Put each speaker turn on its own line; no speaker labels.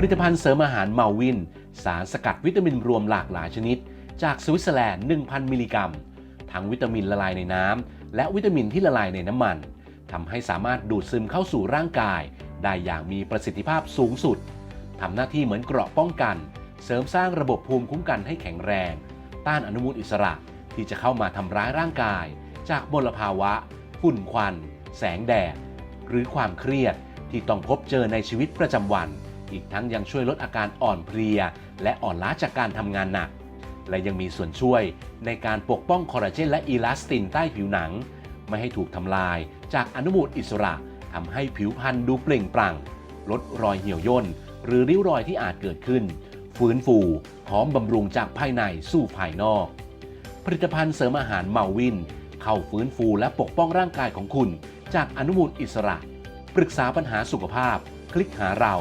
ผลิตภัณฑ์เสริมอาหารเมาวิน สารสกัดวิตามินรวมหลากหลายชนิด จากสวิตเซอร์แลนด์ 1,000 มิลลิกรัม ทั้งวิตามินละลายในน้ำ และวิตามินที่ละลายในน้ำมันทำให้สามารถดูดซึมเข้าสู่ร่างกาย ได้อย่างมีประสิทธิภาพสูงสุดทำหน้าที่เหมือนเกราะป้องกัน เสริมสร้างระบบภูมิคุ้มกันให้แข็งแรง ต้านอนุมูลอิสระที่จะเข้ามาทำร้ายร่างกาย จากมลภาวะ ฝุ่นควัน แสงแดด หรือความเครียดที่ต้องพบเจอในชีวิตประจำวัน อีกทั้งยังช่วยลดอาการอ่อนเพลีย และอ่อนล้าจากการทำงานหนัก และยังมีส่วนช่วยในการปกป้องคอลลาเจนและอีลาสตินใต้ผิวหนัง ไม่ให้ถูกทำลายจากอนุมูลอิสระทำให้ผิวพรรณดูเปล่งปลั่ง ลดรอยเหี่ยวย่น หรือริ้วรอยที่อาจเกิดขึ้น ฟื้นฟูพร้อมบำรุงจากภายในสู่ภายนอก ผลิตภัณฑ์เสริมอาหารเมาวิน เข้าฟื้นฟูและปกป้องร่างกายของคุณ จากอนุมูลอิสระ ปรึกษาปัญหาสุขภาพ คลิกหาเรา